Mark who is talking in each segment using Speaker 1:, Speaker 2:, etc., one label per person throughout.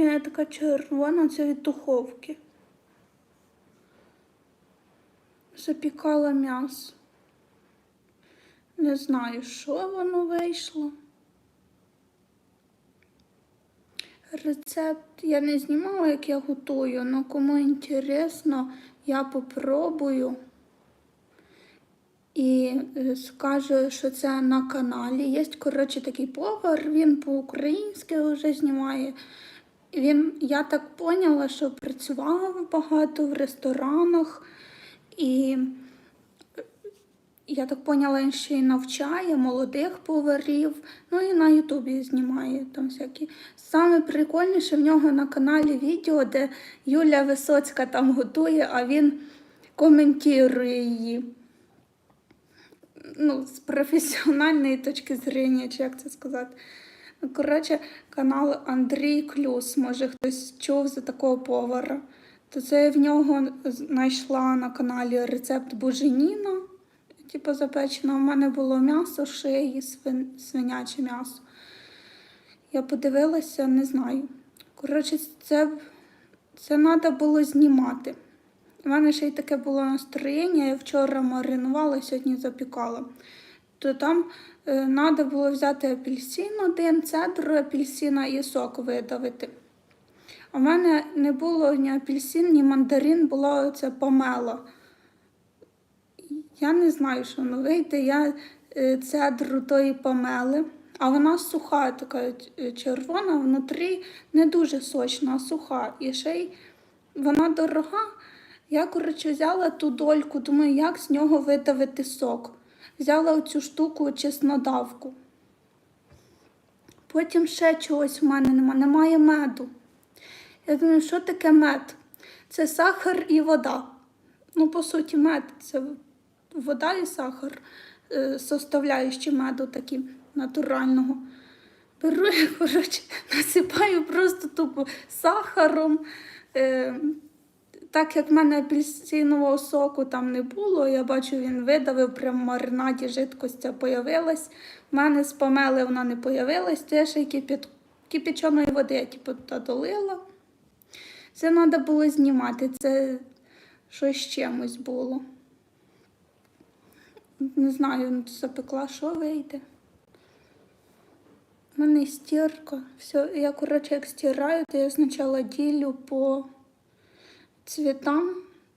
Speaker 1: Я така червона, це від духовки. Запікала м'ясо. Не знаю, що воно вийшло. Рецепт я не знімала, як я готую, але кому інтересно, я попробую і е, скажу, що це на каналі. Є, коротше, такий повар, він по-українськи вже знімає. Він, я так поняла, що працював багато в ресторанах і я так поняла, він ще й навчає молодих поварів, ну і на Ютубі знімає там всякі. Саме прикольніше в нього на каналі відео, де Юля Висоцька там готує, а він коментує її. Ну, з професіональної точки зрення, чи як це сказати. Коротше, канал Андрій Клюс, може хтось чув за такого повара. То це я в нього знайшла на каналі рецепт буженіна типу запечена. У мене було м'ясо, шиї, свин, свиняче м'ясо. Я подивилася, не знаю. Коротше, це це треба було знімати. У мене ще й таке було настроєння, я вчора маринувала, сьогодні запікала. То там треба було взяти апельсин один, цедру апельсина і сок видавити. У мене не було ні апельсин, ні мандарин, була оця помела. Я не знаю, що воно вийде. Я е, цедру тої помели, а вона суха, така е, червона, внутрі не дуже сочна, а суха. І ще й вона дорога. Я, коротше, взяла ту дольку, думаю, як з нього видавити сок. Взяла оцю штуку чеснодавку. Потім ще чогось в мене немає, немає меду. Я думаю, що таке мед? Це сахар і вода. Ну, по суті, мед це вода і сахар, е, составляючи меду такі натурального. Беру я, коротше, насипаю просто тупо сахаром. Так як в мене апельсинового соку там не було, я бачу, він видавив, прям в маринаді жидкость появилась. В мене з помели вона не появилась, то я ще й кипят... кипяченої води я типу, долила. Це треба було знімати, це щось чимось було. Не знаю, запекла, що вийде. У мене стірка. Все, я, коротше, як стираю, то я спочатку ділю по цвітам.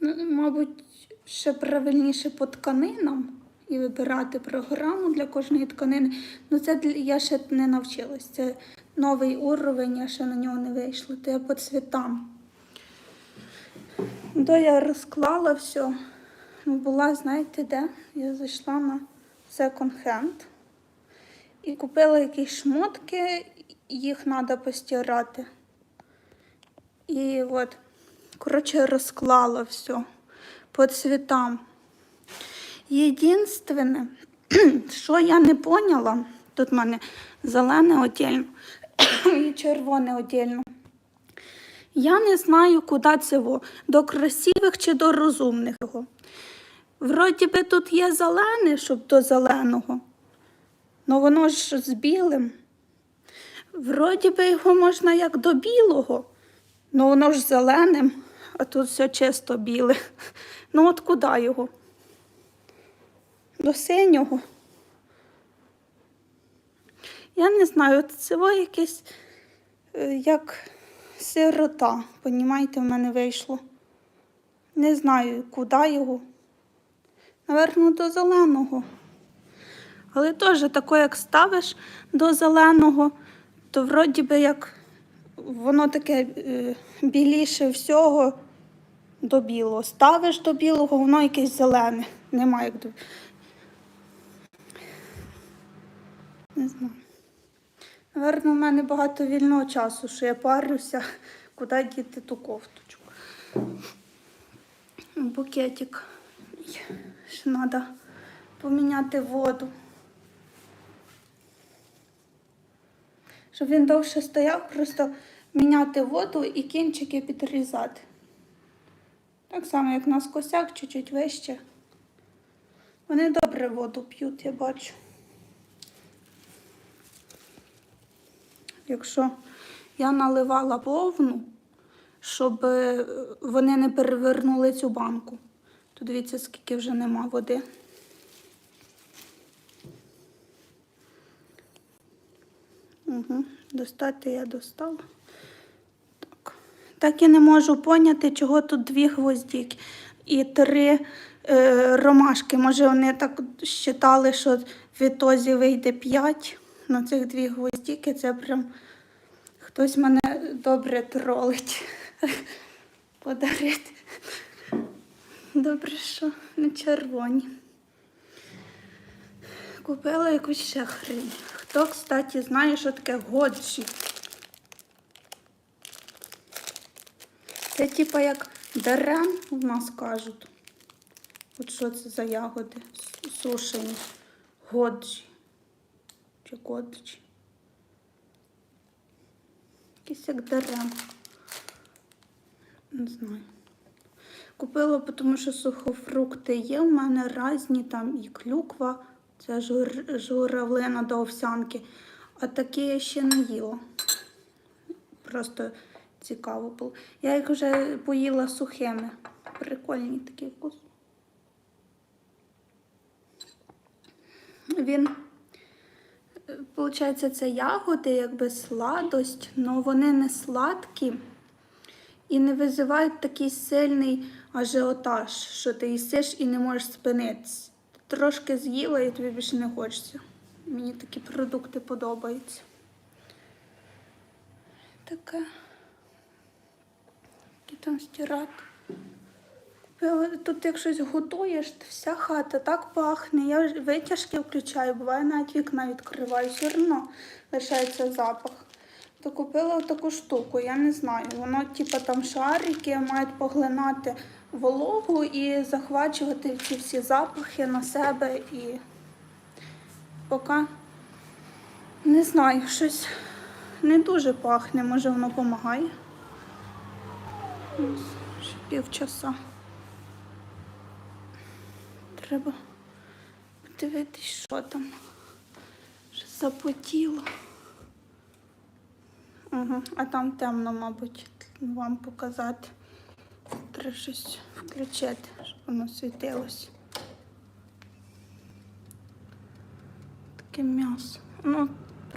Speaker 1: Ну, Мабуть, ще правильніше по тканинам і вибирати програму для кожної тканини. Ну, це я ще не навчилась. Це новий уровень, я ще на нього не вийшла. То я по цвітам. То я розклала все. Була, знаєте, де? Я зайшла на секонд-хенд і купила якісь шмотки, їх треба постирати. І от, коротше, розклала все по цвітам. Єдинственне, що я не поняла, тут в мене зелене отдельно і червоне отдельно. Я не знаю, куди це во, до красивих чи до розумних. Вроді би тут є зелене, щоб до зеленого, але воно ж з білим. Вроді би його можна як до білого, але воно ж зеленим, а тут все чисто біле. Ну от куди його? До синього. Я не знаю, це во якесь е, як сирота, понімаєте, в мене вийшло. Не знаю, куди його. Наверно, до зеленого. Але теж тако, як ставиш до зеленого, то вроді би як воно таке е, біліше всього до білого. Ставиш до білого, воно якесь зелене. Немає як до. Не знаю. Наверно, в мене багато вільного часу, що я парюся, куди діти ту кофточку. Букетик. Ще треба поміняти воду. Щоб він довше стояв, просто міняти воду і кінчики підрізати. Так само, як нас косяк, чуть-чуть вище. Вони добре воду п'ють, я бачу. Якщо я наливала повну, щоб е, вони не перевернули цю банку. Тут дивіться, скільки вже нема води. Угу. Достати я достала. Так. і не можу поняти, чого тут дві гвоздіки і три е, ромашки. Може, вони так считали, що в ітозі вийде п'ять. На цих дві гвоздіки це прям хтось мене добре тролить. Подарити. Добре, що не червоні. Купила якусь ще хрень. Хто, кстати, знає, що таке годжі? Це типа як дерен у нас кажуть. От що це за ягоди сушені. Годжі. Чи годжі? Якийсь як дерен. Не знаю. Купила, тому що сухофрукти є. У мене різні, там і клюква, це жур, журавлина до овсянки. А такі я ще не їла. Просто цікаво було. Я їх вже поїла сухими. Прикольні такі вкус. Він, виходить, це ягоди, якби сладость, але вони не сладкі і не визивають такий сильний ажіотаж, що ти їсиш і не можеш спинитися. Трошки з'їла і тобі більше не хочеться. Мені такі продукти подобаються. Таке. Які там стирати. Тут як щось готуєш, вся хата так пахне. Я витяжки включаю, буває навіть вікна відкриваю, все одно лишається запах. То купила таку штуку, я не знаю. Воно, типу, там шарики мають поглинати вологу і захвачувати ці всі запахи на себе і поки не знаю, щось не дуже пахне, може воно допомагає. Ще півчаса. Треба подивитись, що там. Що запотіло. Угу. А там темно, мабуть, вам показати. Треба щось включити, щоб воно світилось. Таке м'ясо. Ну,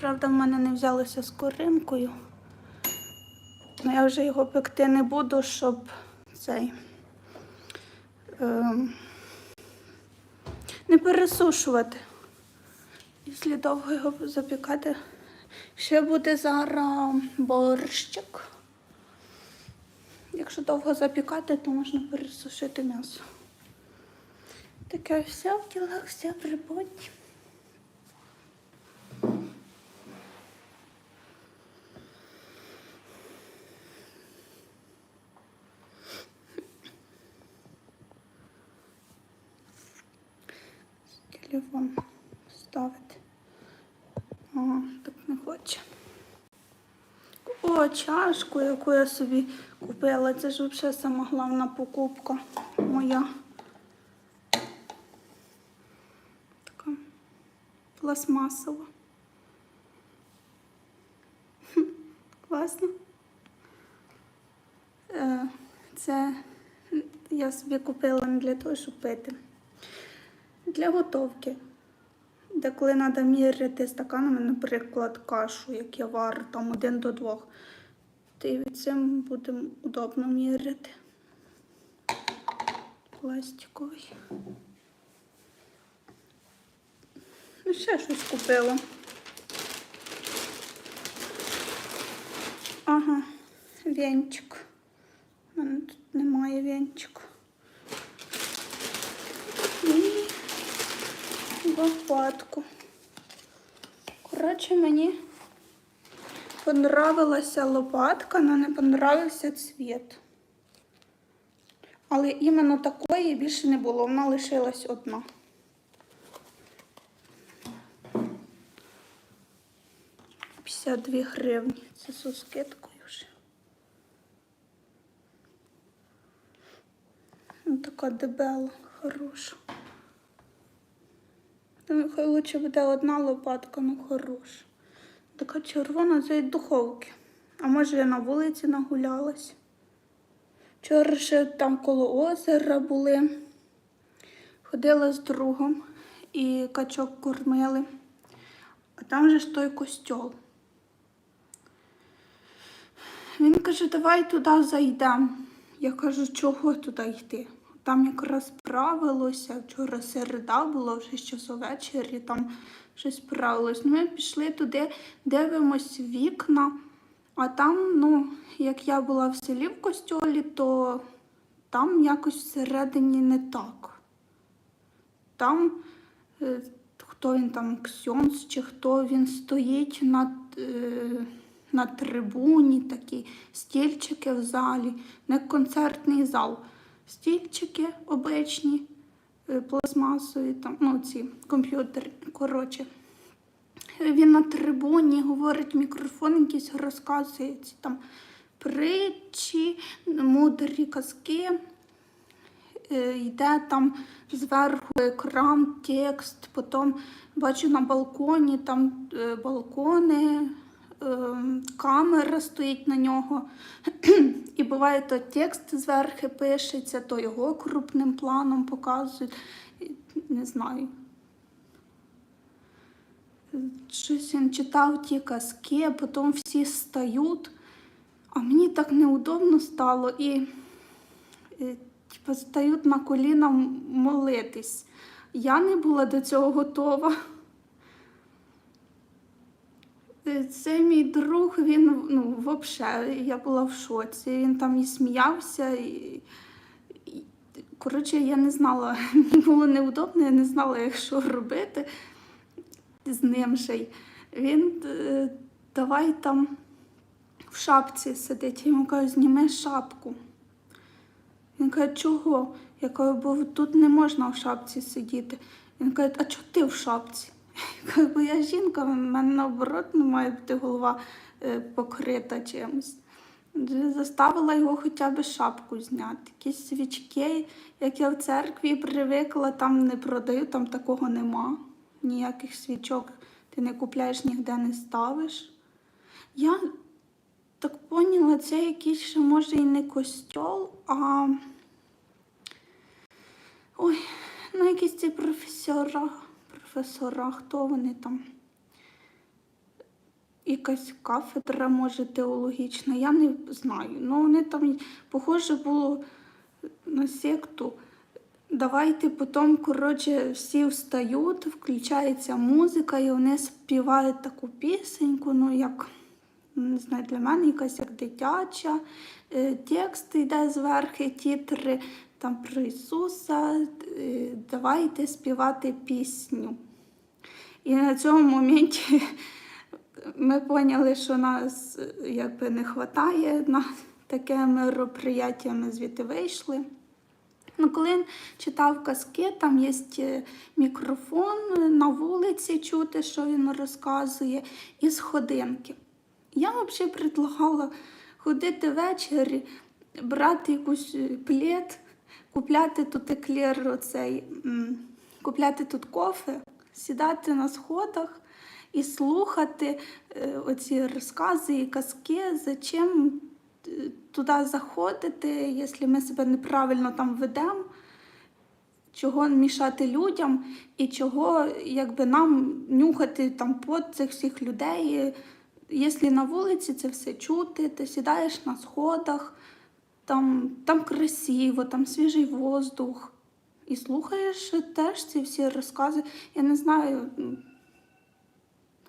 Speaker 1: правда, в мене не взялося з коринкою. Ну, я вже його пекти не буду, щоб цей. Ем, не пересушувати. Якщо довго його запікати, ще буде зараз борщик. Якщо довго запікати, то можна пересушити м'ясо. Таке все в ділах, все в чашку, яку я собі купила. Це ж взагалі сама головна покупка моя. Така пластмасова. Класно. Е, Це я собі купила не для того, щоб пити. Для готовки. Де коли треба міряти стаканами, наприклад, кашу, як я варю, там один до двох, цим буде удобно міряти. Пластиковий. Ну, ще щось купила. Ага, венчик. У мене тут немає венчика. І лопатку. Коротше, мені понравилася лопатка, але не понравився цвіт. Але іменно такої більше не було, вона лишилась одна. Дві гривні. Це з скидкою вже. Ну, така дебела, хороша. Та нехай лучше буде одна лопатка, ну хороша. Така червона від духовки. А може я на вулиці нагулялась. Вчора ще там коло озера були. Ходила з другом і качок кормили. А там же ж той костьол. Він каже, давай туди зайдемо. Я кажу, чого туди йти? Там якраз правилося, вчора середа було вже щось увечері, там щось правилось. Ну, Ми пішли туди, дивимось вікна, а там, ну, як я була в селі в костьолі, то там якось всередині не так. Там е, хто він там, Ксьонс чи хто він стоїть над, е, на трибуні, такі стільчики в залі, не концертний зал. Стільчики обичні, е, пластмасові, там, ну, ці комп'ютери, коротше. Він на трибуні говорить мікрофон, якісь розказує ці там притчі, мудрі казки. Е, Йде там зверху екран, текст, потім бачу на балконі, там е, балкони, е, камера стоїть на нього. І буває, то текст зверху пишеться, то його крупним планом показують. Не знаю. Щось він читав ті казки, а потім всі стають, а мені так неудобно стало і, і типу, стають на коліна молитись. Я не була до цього готова. Е, Це мій друг, він ну, взагалі, я була в шоці. Він там і сміявся. І, коротше, я не знала, мені було неудобно, я не знала, як що робити з ним ще й. Він е, давай там в шапці сидить. Я йому кажу, зніми шапку. Він каже, чого? Я кажу, бо тут не можна в шапці сидіти. Він каже, а чого ти в шапці? Бо я жінка, в мене наоборот не має бути голова е, покрита чимось. Заставила його хоча б шапку зняти. Якісь свічки, як я в церкві привикла, там не продають, там такого нема. Ніяких свічок ти не купляєш, ніде не ставиш. Я так поняла, це якийсь ще може і не костьол, а ой, ну якісь ці професора, професора, хто вони там? Якась кафедра, може, теологічна, я не знаю. Ну, вони там, похоже, було на секту. Давайте потім, коротше, всі встають, включається музика, і вони співають таку пісеньку, ну як не знаю, для мене якась як дитяча. Е, Текст йде зверху, тітри там про Ісуса. е, Давайте співати пісню. І на цьому моменті ми поняли, що нас якби не вистачає на таке мероприяття, ми звідти вийшли. Ну, коли він читав казки, там є е, мікрофон на вулиці чути, що він розказує, і сходинки. Я взагалі предлагала ходити ввечері, брати якусь е, плед, купляти тут еклер, оцей, купляти тут кофе, сідати на сходах і слухати е, оці розкази і казки, зачем е, туди заходити, якщо ми себе неправильно там ведемо, чого мішати людям і чого якби нам нюхати там пот цих всіх людей. Якщо на вулиці це все чути, ти сідаєш на сходах, там, там красиво, там свіжий воздух. І слухаєш теж ці всі розкази. Я не знаю.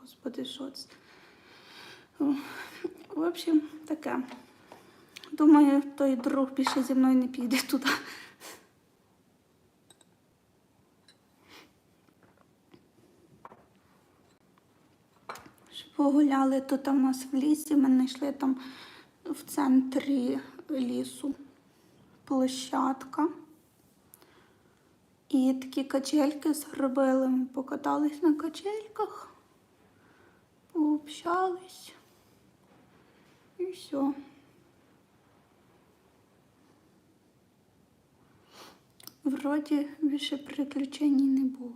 Speaker 1: Господи, що це? В общем, таке. Думаю, той друг більше зі мною не піде туди. Погуляли тут у нас в лісі, ми знайшли там в центрі лісу площадка. І такі качельки зробили. Ми покатались на качельках, пообщались. І все. Вроді більше приключень не було.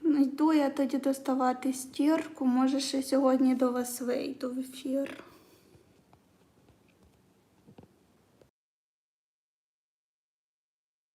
Speaker 1: Ну, Йду я тоді доставати стірку. Може, ще сьогодні до вас вийду в ефір.